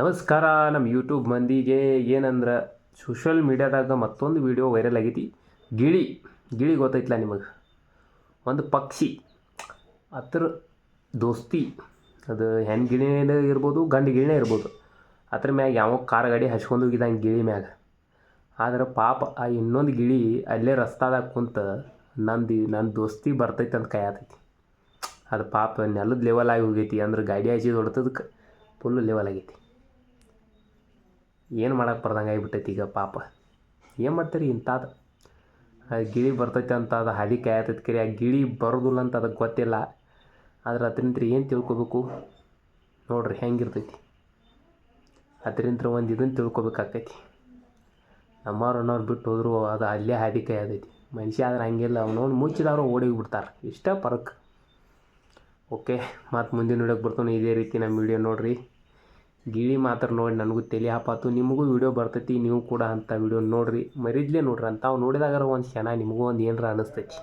ನಮಸ್ಕಾರ ನಮ್ಮ ಯೂಟ್ಯೂಬ್ ಮಂದಿಗೆ ಏನಂದ್ರೆ ಸೋಷಲ್ ಮೀಡ್ಯಾದಾಗ ಮತ್ತೊಂದು ವಿಡಿಯೋ ವೈರಲ್ ಆಗೈತಿ. ಗಿಳಿ ಗಿಳಿ ಗೊತ್ತೈತಲ್ಲ ನಿಮಗೆ? ಒಂದು ಪಕ್ಷಿ ಅದ್ರ ದೋಸ್ತಿ, ಅದು ಹೆಣ್ಣು ಗಿಳಿನೇ ಇರ್ಬೋದು, ಗಂಡು ಗಿಳಿನೇ ಇರ್ಬೋದು. ಅದ್ರ ಮ್ಯಾಗ ಯಾವ ಕಾರ್ ಗಾಡಿ ಹಚ್ಕೊಂಡು ಹೋಗಿದ್ದಂಗೆ ಗಿಳಿ ಮ್ಯಾಗ. ಆದ್ರೆ ಪಾಪ ಆ ಇನ್ನೊಂದು ಗಿಳಿ ಅಲ್ಲೇ ರಸ್ತಾದಾಗ ಕುಂತ ನಂದು ನನ್ನ ದೋಸ್ತಿ ಬರ್ತೈತೆ ಅಂತ ಕಾಯತೈತಿ. ಅದು ಪಾಪ ನೆಲದ ಲೆವೆಲ್ ಆಗಿ ಹೋಗೈತಿ, ಅಂದ್ರೆ ಗಾಡಿ ಹಚ್ಚಿದ ಹೊಡ್ತದಕ್ಕೆ ಫುಲ್ ಲೆವೆಲ್ ಆಗೈತಿ. ಏನು ಮಾಡಕ್ಕೆ ಬರ್ದಂಗೆ ಆಗಿಬಿಟ್ಟೈತಿ ಈಗ ಪಾಪ. ಏನು ಮಾಡ್ತೀರಿ ಇಂಥದ್ದು ಆ ಗಿಳಿ ಬರ್ತೈತೆ ಅಂತ ಅದು ಹಾದಿ ಕಾಯತೈತೆ ಕರೆ. ಆ ಗಿಳಿ ಬರೋದಿಲ್ಲ ಅಂತ ಅದಕ್ಕೆ ಗೊತ್ತಿಲ್ಲ. ಆದ್ರೆ ಅದರಿಂದ ಏನು ತಿಳ್ಕೊಬೇಕು? ನೋಡ್ರಿ ಹೆಂಗಿರ್ತೈತಿ. ಅದರಿಂದ ಒಂದು ಇದನ್ನು ತಿಳ್ಕೊಬೇಕಾಕೈತಿ. ನಮ್ಮವ್ರು ಅನ್ನೋರು ಬಿಟ್ಟು ಹೋದ್ರು ಅದು ಅಲ್ಲೇ ಹಾದಿ ಕಾಯದೈತಿ ಮನುಷ್ಯ ಆದ್ರೆ ಹಂಗಿಲ್ಲ ಅವನವ್ನು ಮುಚ್ಚಿದವ್ರು ಓಡಿ ಬಿಡ್ತಾರೆ ಇಷ್ಟ ಪರಕ್. ಓಕೆ, ಮತ್ತು ಮುಂದಿನ ವಿಡಿಯೋಗೆ ಬರ್ತಾನೆ. ಇದೇ ರೀತಿ ನಮ್ಮ ವಿಡಿಯೋ ನೋಡಿರಿ. ಗಿಳಿ ಮಾತ್ರ ನೋಡಿ ನನಗೂ ತಲೆ ಹಾಪಾತು. ನಿಮಗೂ ವಿಡಿಯೋ ಬರ್ತೈತಿ, ನೀವು ಕೂಡ ಅಂಥ ವಿಡಿಯೋ ನೋಡಿರಿ. ಮರಿದ್ಲೇ ನೋಡ್ರಿ ಅಂಥವು ನೋಡಿದಾಗಾರ ಒಂದು ಕ್ಷಣ ನಿಮಗೂ ಒಂದು ಏನರ ಅನಿಸ್ತೈತಿ.